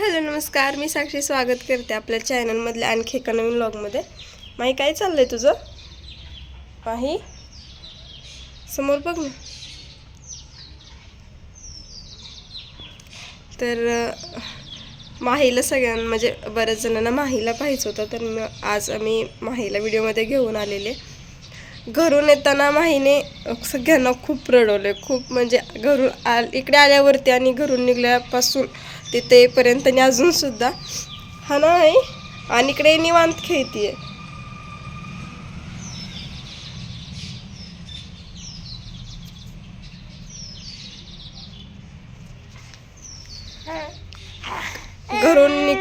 Hello नमस्कार. मी साक्षी स्वागत करते आपल्या चॅनलमधल्या आणखी एका नवीन ब्लॉगमध्ये माही काय चाललं आहे तुझं? माही समोर बघ ना. तर माहीला सगळ्यांना म्हणजे बऱ्याच जणांना माहीला पाहिजे होतं तर मग आज आम्ही माहीला व्हिडिओमध्ये घेऊन आलेले. घरून येताना माहीने सगळ्यांना खूप रडवले खूप म्हणजे घरून आ इकडे आल्यावरती आणि घरून निघल्यापासून तिथेपर्यंत येईपर्यंत आणि अजूनसुद्धा हा आई? आणि इकडे निवांत खेळतीये. घरून निघ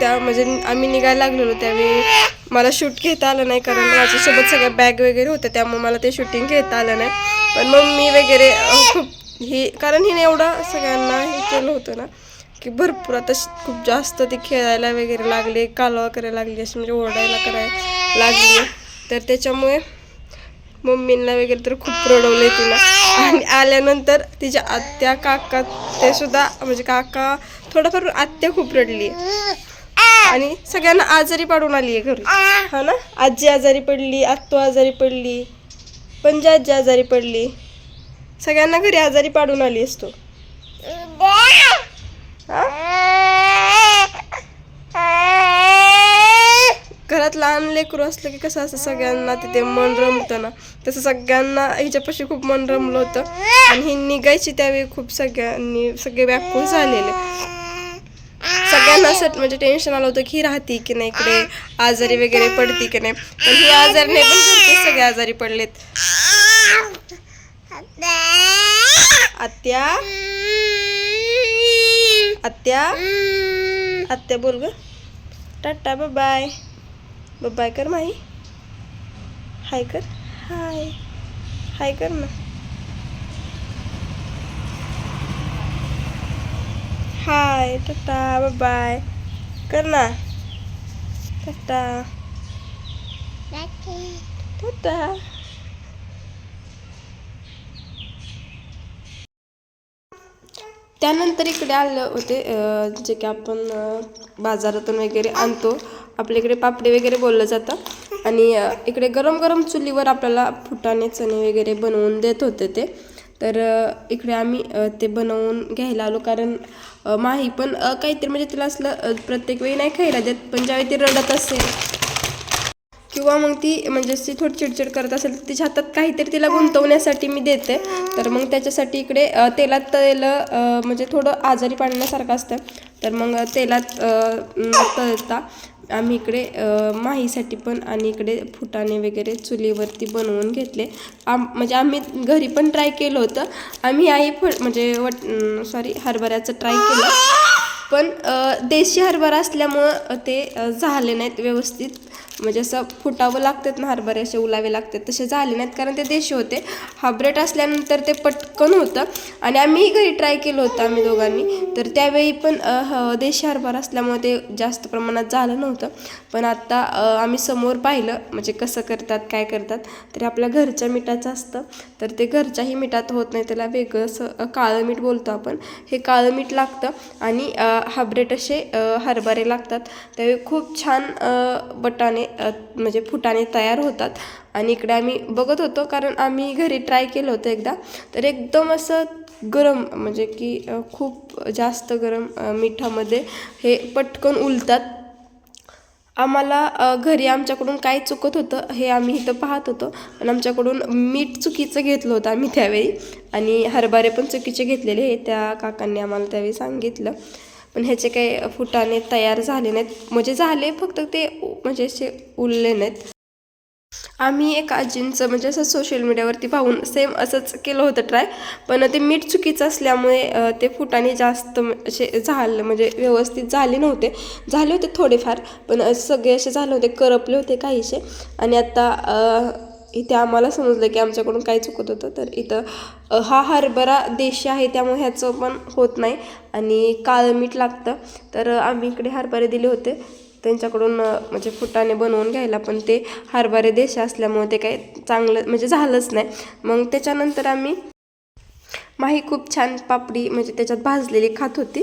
त्या म्हणजे आम्ही निघायला लागलेलो त्यावेळी. मला शूट घेता आलं नाही कारण माझ्यासोबत सगळ्या बॅग वगैरे होत्या त्यामुळे मला ते शूटिंग घेता आलं नाही. पण मग मी वगैरे खूप ही कारण हिने एवढं सगळ्यांना हे केलं होतं ना. की भरपूर आता खूप जास्त ते खेळायला वगैरे लागले कालवा करायला लागली अशी म्हणजे ओरडायला करायला लागली. तर त्याच्यामुळे मम्मींना वगैरे तर खूप रडवले तिला. आणि आल्यानंतर तिच्या आत्या काका ते सुद्धा म्हणजे काका थोडंफार आत्या खूप रडली. आणि सगळ्यांना आजारी पाडून आली आहे घरी. हा ना? आजी आजारी पडली आत्तू आजारी पडली पंजी आजी आजारी पडली. सगळ्यांना घरी आजारी पाडून आली असतो घरात लहान लेकरू असलं की कसं असं सगळ्यांना तिथे मन रमतं ना. तसं सगळ्यांना हिच्यापाशी खूप मन रमलं होतं. आणि ही निघायची त्यावेळी खूप सगळ्यांनी सगळे व्याकुळ झालेले. सगळ्यांना असं म्हणजे टेन्शन आलं होतं की ही राहती की नाही इकडे आजारी वगैरे पडती की नाही. पण ही आजारी नाही पण सगळे आजारी पडलेत. आत्या? आत्या? आत्या बोल ग. टाटा बाय बाय कर माही हाय कर. हाय हाय कर ना. हाय टाटा बाय कर ना. टाटा. टाटा. त्यानंतर इकडे आलं होते जे की आपण बाजारातून वगैरे आणतो. आपल्या इकडे पापडी वगैरे बोललं जातं. आणि इकडे गरम गरम चुलीवर आपल्याला फुटाणे चणे वगैरे बनवून देत होते ते. तर इकडे आम्ही ते बनवून घ्यायला आलो. कारण माही पण काहीतरी म्हणजे तिला असलं प्रत्येक वेळी नाही खायला देत. पण ज्यावेळी ती रडत असेल किंवा मग ती म्हणजे अशी थोडी चिडचिड करत असेल तर तिच्या हातात काहीतरी तिला गुंतवण्यासाठी मी देते. तर मग त्याच्यासाठी इकडे तेलात तळलं म्हणजे थोडं आजारी पाडण्यासारखं असतं. तर मग तेलात तळता. आम्ही इकडे माहीसाठी पण आणि इकडे फुटाणे वगैरे चुलीवरती बनवून घेतले. आम म्हणजे आम्ही घरी पण ट्राय केलं होतं. आम्ही आई फ म्हणजे वट सॉरी हरभऱ्याचं ट्राय केलं. पण देशी हरभरा असल्यामुळं ते झाले नाहीत व्यवस्थित. म्हणजे असं फुटावं लागतात ना हरभरे असे उलावे लागतात तसे झाले नाहीत कारण ते देशी होते. हाब्रेट असल्यानंतर ते पटकन होतं आणि आम्हीही घरी ट्राय केलं होतं आम्ही दोघांनी. तर त्यावेळी पण ह- देशी हरभरा असल्यामुळे ते जास्त प्रमाणात झालं नव्हतं. पण आत्ता आम्ही समोर पाहिलं म्हणजे कसं करतात काय करतात तर आपल्या घरच्या मिठाचं असतं. तर ते घरच्याही मिठात होत नाही त्याला वेगळं असं काळं मीठ बोलतो आपण. हे काळं मीठ लागतं आणि हाब्रेट असे हरभरे लागतात. त्यावेळी खूप छान बटाणे म्हणजे फुटाने तयार होतात. आणि इकडे आम्ही बघत होतो कारण आम्ही घरी ट्राय केलं होतं एकदा. तर एकदम असं गरम म्हणजे की खूप जास्त गरम मिठामध्ये हे पटकन उलतात. आम्हाला घरी आमच्याकडून काय चुकत होतं हे आम्ही इथं पाहत होतो. पण आमच्याकडून मीठ चुकीचं घेतलं होतं आम्ही त्यावेळी. आणि हरभरे पण चुकीचे घेतलेले हे त्या काकांनी आम्हाला त्यावेळी सांगितलं. पण ह्याचे काही फुटाणे तयार झाले नाहीत. म्हणजे झाले फक्त ते म्हणजे असे उरले नाहीत. आम्ही एक आजींचं म्हणजे असं सोशल मीडियावरती पाहून सेम असंच केलं होतं ट्राय पण ते मीठ चुकीचं असल्यामुळे ते फुटाने जास्त असे झालं म्हणजे व्यवस्थित झाले नव्हते. झाले होते थोडेफार पण सगळे असे झाले होते करपले होते काहीसे. आणि आता इथे आम्हाला समजलं की आमच्याकडून काय चुकत होतं. तर इथं हा हरभरा देशी आहे त्यामुळे ह्याचं पण होत नाही. आणि काळं मीठ लागतं. तर आम्ही इकडे हरभरे दिले होते. त्यांच्याकडून म्हणजे फुटाने बनवून घ्यायला पण ते हरभरे देश असल्यामुळे ते काही चांगलं म्हणजे झालंच नाही. मग त्याच्यानंतर आम्ही माही खूप छान पापडी म्हणजे त्याच्यात भाजलेली खात होती.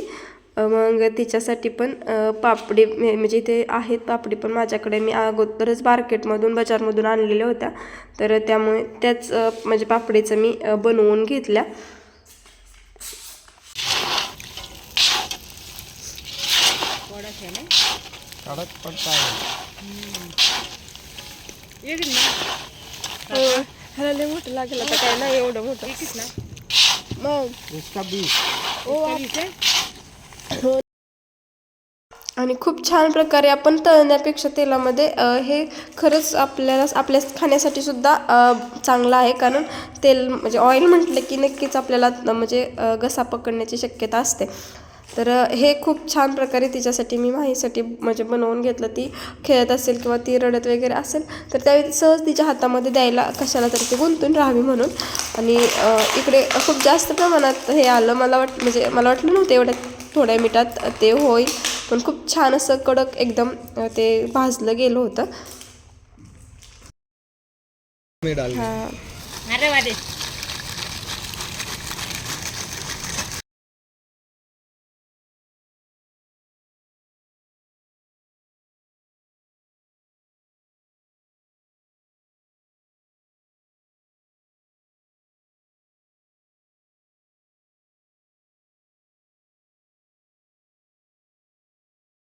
मग तिच्यासाठी पण अ, पापडी मे- म्हणजे इथे आहेत पापडी पण माझ्याकडे मी अगोदरच मार्केटमधून बाजारमधून आणलेल्या होत्या. तर त्यामुळे त्याच म्हणजे पापडीचं मी बनवून घेतल्या. है. मोठं लागेल आता काय नाही एवढं मोठं. मग. आणि खूप छान प्रकारे आपण तळण्यापेक्षा तेलामध्ये हे खरंच आपल्याला आपल्या खाण्यासाठी सुद्धा चांगलं आहे. कारण तेल म्हणजे ऑइल म्हटलं की नक्कीच आपल्याला म्हणजे घसा पकडण्याची शक्यता असते. तर हे खूप छान प्रकारे तिच्यासाठी मी माहीसाठी म्हणजे बनवून घेतलं. ती खेळत असेल किंवा ती रडत वगैरे असेल तर त्यावेळी सहज तिच्या हातामध्ये द्यायला कशाला तरी ती गुंतून राहावी म्हणून. आणि इकडे खूप जास्त प्रमाणात हे आलं. मला वाट म्हणजे मला वाटलं नव्हतं एवढ्या थोड्या मिठात ते होईल. पण खूप छान असं कडक एकदम ते भाजलं गेलं होतं. हा.